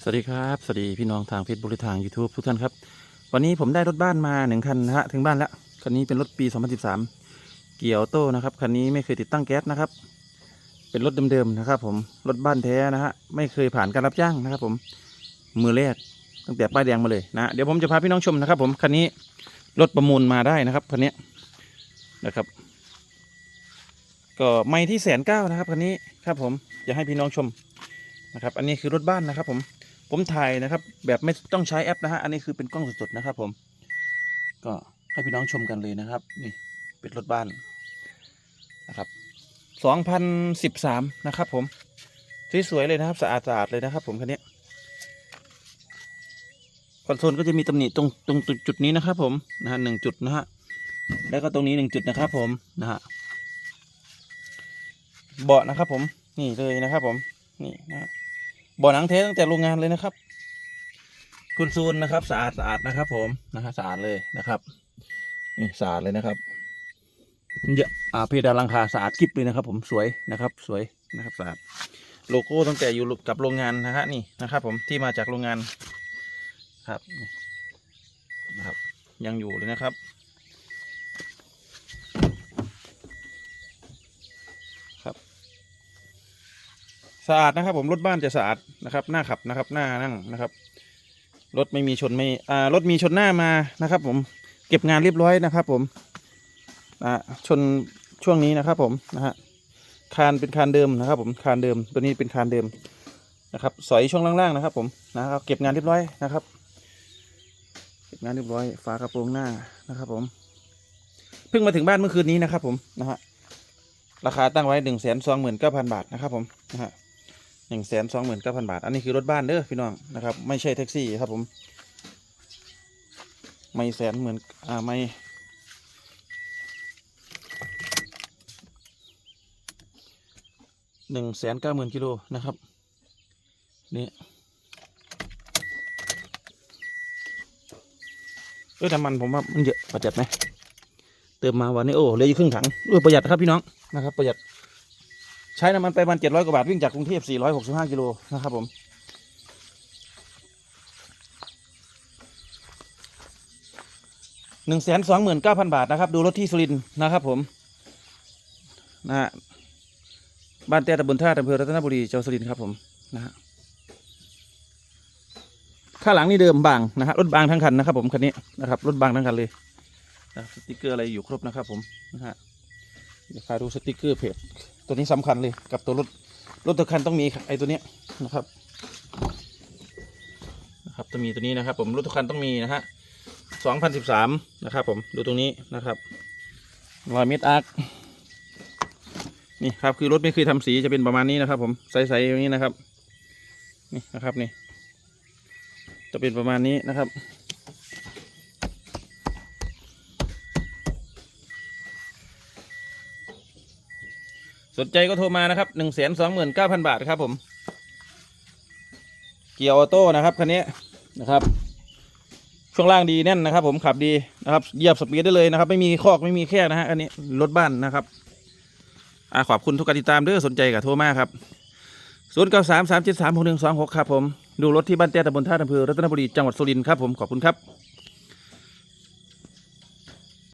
สวัสดีครับ สวัสดีพี่น้องทางเฟซบุ๊กทาง YouTube ทุกท่านครับ วันนี้ผมได้รถบ้านมาหนึ่งคันนะฮะถึงบ้านแล้ว คันนี้เป็นรถปี 2013 เกียร์ออโต้นะครับ คันนี้ไม่เคยติดตั้งแก๊สนะครับ เป็นรถเดิมๆนะครับ ผม รถบ้านแท้นะฮะ ไม่เคยผ่านการรับจ้างนะครับ ผม มือแรกตั้งแต่ป้ายแดงมาเลยนะ เดี๋ยวผมจะพาพี่น้องชมนะครับ ผม คันนี้รถประมูลมาได้นะครับคันนี้นะครับ ก็ไม่ที่แสนเก้านะครับคันนี้ครับผมอยากให้พี่น้องชมนะครับ อันนี้คือรถบ้านนะครับ ผม ผมถ่ายนะครับ แบบไม่ต้องใช้แอปนะฮะอันนี้คือเป็นกล้องสดๆนะครับ ผม ก็ให้พี่น้องชมกันเลยนะครับ นี่เป็นรถบ้านนะครับสองพันสิบสามนะครับ ผมสวยๆเลยนะครับสะอาดสะอาดเลยนะครับ ผมคันนี้คอนโซลก็จะมีตำหนิตรงตรงจุดนี้นะครับผมนะฮะหนึ่งจุดนะฮะแล้วก็ตรงนี้หนึ่งจุดนะครับ ผมนะฮะเบาะนะครับ ผมนี่เลยนะครับ ผมนี่นะ บาะหนังเทตั้งแต่โรงงานเลยนะครับ คุณซูนนะครับ สะอาดสะอาดนะครับ ผมนะฮะสะอาดเลยนะครับนี่สะอาดเลยนะครับเยอะอ่าเพดานหลังคาสะอาดกริบเลยนะครับ ผมสวยนะครับ สวยนะครับสะอาดโลโก้ตั้งแต่อยู่กับโรงงานนะฮะนี่นะครับ ผมที่มาจากโรงงานครับนะครับ ยังอยู่เลยนะครับ สะอาดนะครับ ผมรถบ้านจะสะอาดนะครับหน้าขับนะครับหน้านั่งนะครับ รถไม่มีชนไม่อ่ารถมีชนหน้ามานะครับ ผมเก็บงานเรียบร้อยนะครับ ผมอ่าชนช่วงนี้นะครับ ผมนะฮะคานเป็นคานเดิมนะครับ ผมคานเดิมตัวนี้เป็นคานเดิมนะครับ สอยช่วงล่างๆนะครับ ผมนะครับเก็บงานเรียบร้อยนะครับ เก็บงานเรียบร้อยฝากระโปรงหน้านะครับ ผมเพิ่งมาถึงบ้านเมื่อคืนนี้นะครับ ผมนะฮะราคาตั้งไว้หนึ่งแสนสองหมื่นเก้าพันบาทนะครับ ผมนะฮะ หนึ่งแสนสองหมื่นเก้าพันบาท อันนี้คือรถบ้านเด้อพี่น้องนะครับ ไม่ใช่แท็กซี่ครับผม ไม่แสนหมื่นอ่าไม่หนึ่งแสนเก้าหมื่นกิโลนะครับ นี่เอ้ยน้ำมันผมว่ามันเยอะประหยัดไหมเติมมาวันนี้โอ้เหลยครึ่งถังเออประหยัดครับพี่น้องนะครับ ประหยัด ใช้น้ำมันไปประมาณเจ็ดร้อยกว่าบาท วิ่งจากกรุงเทพสี่ร้อยหกสิบห้ากิโลนะครับผม หนึ่งแสนสองหมื่นเก้าพันบาทนะครับ ดูรถที่สุรินทร์นะครับผม นะฮะ บ้านเตี้ยตำบลท่าอำเภอรัตนบุรีจังหวัดสุรินทร์ครับผมนะฮะข้างหลังนี่เดิมบางนะฮะรถบางทั้งคันนะครับผมคันนี้นะครับรถบางทั้งคันเลยนะสติกเกอร์อะไรอยู่ครบนะครับผมนะฮะเดี๋ยวพาดูสติกเกอร์เพจ ตัวนี้สำคัญเลยกับตัวรถรถตัวคันต้องมีไอ้ตัวเนี้ยนะครับนะครับต้องมีตัวนี้นะครับ ผมรถทุกคันต้องมีนะฮะสองพันสิบสามนะครับ ผมดูตรงนี้นะครับรอยเม็ดอาร์คนี่ครับคือรถไม่เคยทำสีจะเป็นประมาณนี้นะครับ ผมใสๆอย่างนี้นะครับ นี่นะครับนี่จะเป็นประมาณนี้นะครับ สนใจก็โทรมานะครับหนึ่งแสนสองหมื่นเก้าพันบาทครับผม เกียร์ออโต้นะครับคันนี้นะครับ ช่วงล่างดีแน่นนะครับ ผมขับดีนะครับเหยียบสปีดได้เลยนะครับ ไม่มีคอกไม่มีแค่นะฮะอันนี้รถบ้านนะครับอ่าขอบคุณทุกการติดตามด้อสนใจกับโทรมาครับศูนย์เก้าสามสามเจ็ดสามหกหนึ่งสองหกครับผม ดูรถที่บ้านเตี้ยตำบลท่าอำเภอรัตนบุรีจังหวัดสุรินทร์ครับผมขอบคุณครับ